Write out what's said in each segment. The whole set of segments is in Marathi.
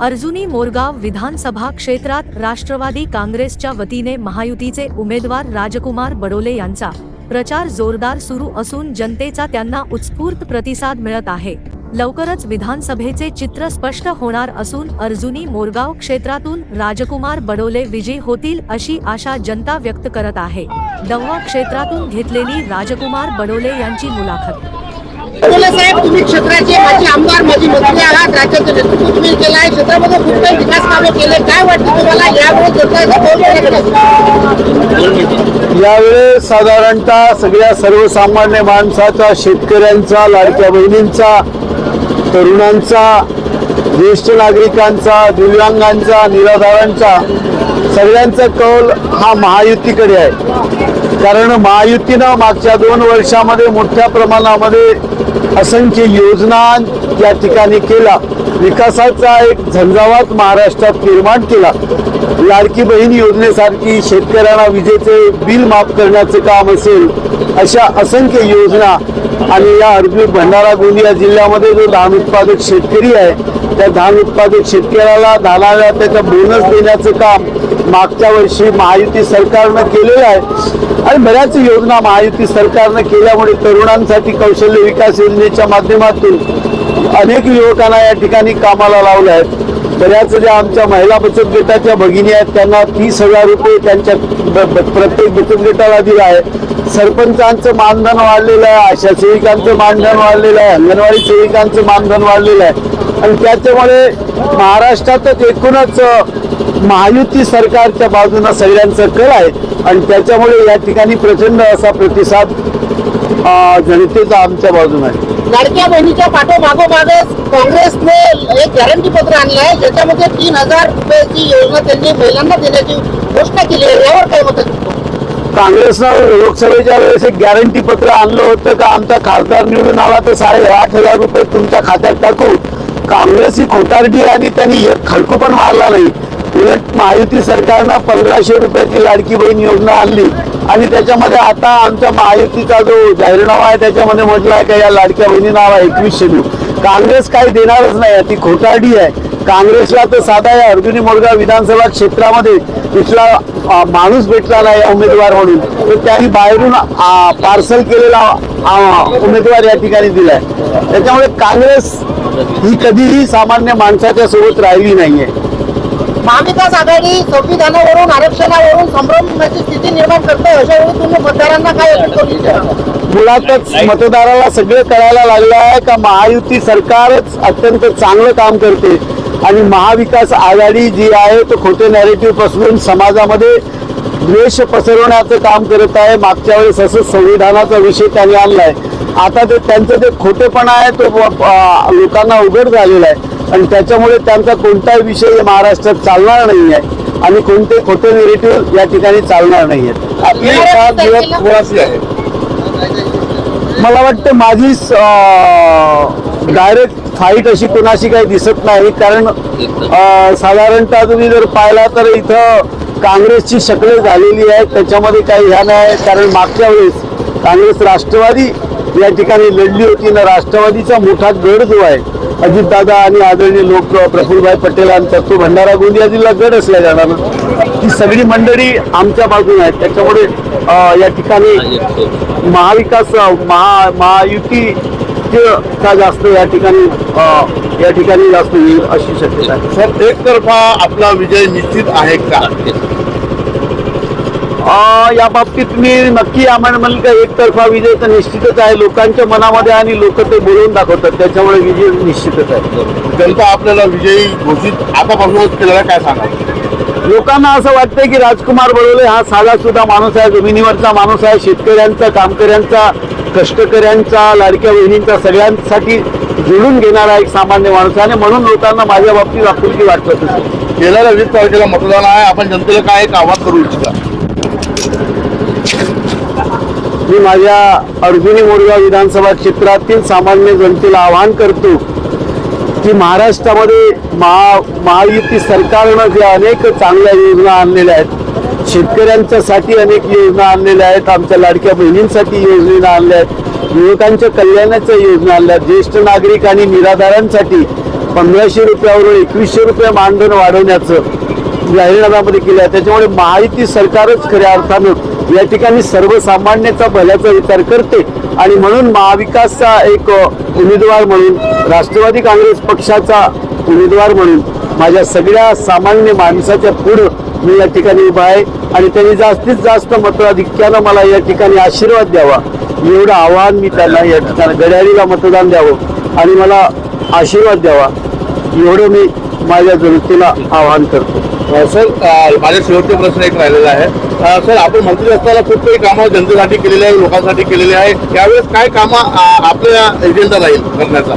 अर्जुनी मोरगाव विधानसभा क्षेत्रात राष्ट्रवादी काँग्रेसच्या वतीने महायुतीचे उमेदवार राजकुमार बडोले यांचा प्रचार जोरदार सुरू असून जनतेचा त्यांना उत्स्फूर्त प्रतिसाद मिळत आहे. लवकरच विधानसभेचे चित्र स्पष्ट होणार असून अर्जुनी मोरगाव क्षेत्रातून राजकुमार बडोले विजयी होतील अशी आशा जनता व्यक्त करत आहे. दौवा क्षेत्रातून घेतलेली राजकुमार बडोले यांची मुलाखत. तुम्ही क्षेत्राचे माझे आमदार माजी मंत्री आहात. राज्याचं नेतृत्व तुम्ही केलं आहे. क्षेत्रामध्ये खूप काही विकास कामे केले. काय वाटतं तुम्हाला? यावेळेस यावेळेस साधारणतः सगळ्या सर्वसामान्य माणसाचा शेतकऱ्यांचा लाडक्या बहिणींचा तरुणांचा ज्येष्ठ नागरिकांचा दिव्यांगांचा निराधारांचा सगळ्यांचा कौल हा महायुतीकडे आहे. कारण महायुतीनं मागच्या दोन वर्षामध्ये मोठ्या प्रमाणामध्ये असंख्य योजना या ठिकाणी केला विकासाचा एक झंझावात महाराष्ट्रात निर्माण केला. लाडकी बहीण योजनेसारखी शेतकऱ्यांना विजेचे बिल माफ करण्याचे काम असेल अशा असंख्य योजना आणि या अर्जुन भंडारा गोंदिया जिल्ह्यामध्ये जो धान उत्पादक शेतकरी आहे त्या धान उत्पादक शेतकऱ्याला धानाला त्याचा बोनस देण्याचं काम मागच्या वर्षी महायुती सरकारनं केलेलं आहे. आणि बऱ्याच योजना महायुती सरकारनं केल्यामुळे तरुणांसाठी कौशल्य विकास योजनेच्या माध्यमातून अनेक युवकांना या ठिकाणी कामाला लावल्या आहेत. बऱ्याच ज्या आमच्या महिला बचत गटाच्या भगिनी आहेत त्यांना तीस हजार रुपये त्यांच्या प्रत्येक बचत गटाला दिला आहे. सरपंचांचं मानधन वाढलेलं आहे आशा सेविकांचं मानधन वाढलेलं आहे अंगणवाडी सेविकांचं मानधन वाढलेलं आहे. आणि त्याच्यामुळे महाराष्ट्रातच एकूणच महायुती सरकारच्या बाजूनं सगळ्यांचं कल आहे. आणि त्याच्यामुळे या ठिकाणी प्रचंड असा प्रतिसाद जनतेचा आमच्या बाजूनं आहे. लाडक्या बहिणीच्या पाठोमागोमागच काँग्रेसने एक गॅरंटी पत्र आणलं आहे. ज्याच्यामध्ये तीन हजार रुपयाची योजना त्यांनी महिलांना देण्याची घोषणा केली आहे. यावर काय मत काँग्रेसनं लोकसभेच्या वेळेस एक गॅरंटी पत्र आणलं होतं का? आमचा खासदार निवडून आला तर साडे आठ हजार रुपये तुमच्या खात्यात टाकू काँग्रेस ही खोटारडी आणि त्यांनी एक खडकू पण मारला नाही. उलट महायुती सरकारनं पंधराशे रुपयाची लाडकी बहीण योजना आणली. आणि त्याच्यामध्ये आता आमच्या महायुतीचा जो जाहीरनामा आहे त्याच्यामध्ये म्हटलं आहे का या लाडक्या बहिणी नाव आहे एकवीसशे देऊ काँग्रेस काही देणारच नाही ती खोटारडी आहे. काँग्रेसला तर साधा या अर्जुनी मोरगाव विधानसभा क्षेत्रामध्ये तिथला माणूस भेटला नाही उमेदवार म्हणून. तर त्यांनी बाहेरून पार्सल केलेला उमेदवार या ठिकाणी दिलाय. त्याच्यामुळे काँग्रेस ही कधीही सामान्य माणसाच्या सोबत राहिली नाहीये. महाविकास आघाडी संविधानावरून आरक्षणावरून संभ्रमाची स्थिती निर्माण करते अशा वेळी तुम्ही मतदारांना काय मुळातच मतदाराला सगळं कळायला लागलं आहे का महायुती सरकारच अत्यंत चांगलं काम करते. आणि महाविकास आघाडी जी आहे तो खोटे नॅरेटिव्ह पसरून समाजामध्ये द्वेष पसरवण्याचं काम करत आहे. मागच्या वेळेस असं संविधानाचा विषय त्यांनी आणलाय. आता ते त्यांचं ते खोटेपणा आहे तो लोकांना उघड झालेला आहे. आणि त्याच्यामुळे त्यांचा कोणताही विषय महाराष्ट्रात चालणार नाही आहे आणि कोणते खोटे नेरेटिव्ह या ठिकाणी चालणार नाही आहेत आपली सात दिवस कोणाची आहे. मला वाटतं माझीच डायरेक्ट फाईट अशी कोणाशी काही दिसत नाही. कारण साधारणतः तुम्ही जर पाहिला तर इथं काँग्रेसची शकले झालेली आहे. त्याच्यामध्ये काही ह्या नाही कारण मागच्या वेळेस काँग्रेस राष्ट्रवादी या ठिकाणी लढली होती ना राष्ट्रवादीचा मोठा गड जो आहे अजितदादा आणि आदरणीय लोक प्रफुल्लभाई आणि तत्तो भंडारा गोंदिया जिल्हा गड असल्या जाणार. ही सगळी मंडळी आमच्या बाजूने आहेत. त्याच्यामुळे या ठिकाणी महाविकास महा महायुती का जास्त या ठिकाणी या ठिकाणी जास्त येईल अशी शक्यता आहे. सर एकतर्फा आपला विजय निश्चित आहे का? या बाबतीत मी नक्की आम्हाला म्हणेल का एकतर्फा विजय तर निश्चितच आहे. लोकांच्या मनामध्ये आणि लोक ते बोलून दाखवतात. त्याच्यामुळे विजय निश्चितच आहे. जनता आपल्याला विजयी घोषित आतापासूनच केलेला काय सांगा लोकांना असं वाटतंय की राजकुमार बडोले हा साधा सुद्धा माणूस आहे जमिनीवरचा माणूस आहे शेतकऱ्यांचा कामकऱ्यांचा कष्टकऱ्यांचा लाडक्या बहिणींचा सगळ्यांसाठी जुळून घेणारा एक सामान्य माणूस आहे. आणि म्हणून लोकांना माझ्या बाबतीत आपुलकी वाटत गेल्याला वीस तारखेला मतदान आहे. आपण जनतेला काय एक आवाहन करू इच्छिता? मी माझ्या अर्जुनी मोरगाव विधानसभा क्षेत्रातील सामान्य जनतेला आवाहन करतो की महाराष्ट्रामध्ये महा महायुती सरकारनं ज्या अनेक चांगल्या योजना आणलेल्या आहेत शेतकऱ्यांच्यासाठी अनेक योजना आणलेल्या आहेत आमच्या लाडक्या बहिणींसाठी योजना आणल्या आहेत युवकांच्या कल्याणाच्या योजना आणल्या आहेत ज्येष्ठ नागरिक आणि निराधारांसाठी पंधराशे रुपयावरून एकवीसशे रुपये मानधन वाढवण्याचं जाहीरनाम्यामध्ये केलं आहे. त्याच्यामुळे महायुती सरकारच खऱ्या अर्थानं या ठिकाणी सर्वसामान्याचा भल्याचा विचार करते. आणि म्हणून महाविकासचा एक उमेदवार म्हणून राष्ट्रवादी काँग्रेस पक्षाचा उमेदवार म्हणून माझ्या सगळ्या सामान्य माणसाच्या पुढं मी या ठिकाणी उभा आहे. आणि त्यांनी जास्तीत जास्त मताधिक्यानं मला या ठिकाणी आशीर्वाद द्यावा. एवढं आव्हान मी त्यांना या ठिकाणी घड्याळीला मतदान द्यावं आणि मला आशीर्वाद द्यावा. एवढं मी माझ्या जनतेला आवाहन करतो. सर माझ्या माझा शेवटचे प्रश्न एक राहिलेला आहे. सर आपण मंत्री असताना खूप काही कामं जनतेसाठी केलेली आहे लोकांसाठी केलेली आहे त्यावेळेस काय कामं आपल्या एजेंडा राहील करण्याचा?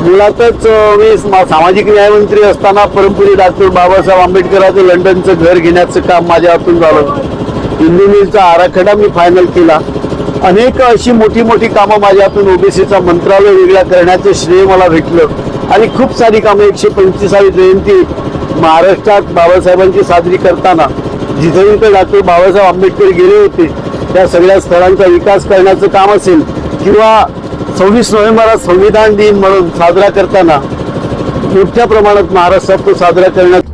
मुळातच मी मा- सामाजिक न्यायमंत्री असताना परमपुरी डॉक्टर बाबासाहेब आंबेडकरांचं लंडनचं घर घेण्याचं काम माझ्या हातून झालं. हिंदू मिलचा आराखडा मी फायनल केला. अनेक अशी मोठी मोठी कामं माझ्या हातून ओबीसीचा मंत्रालय वेगळा करण्याचं श्रेय मला भेटलं. आणि खूप सारी कामं एकशे पंचवीसावी जयंती महाराष्ट्रात बाबासाहेबांची साजरी करताना जिथे जिथे डॉक्टर बाबासाहेब आंबेडकर गेले होते त्या सगळ्या स्थळांचा विकास करण्याचं काम असेल किंवा सव्वीस नोव्हेंबरला संविधान दिन म्हणून साजरा करताना मोठ्या प्रमाणात महाराष्ट्रात तो साजरा करण्यात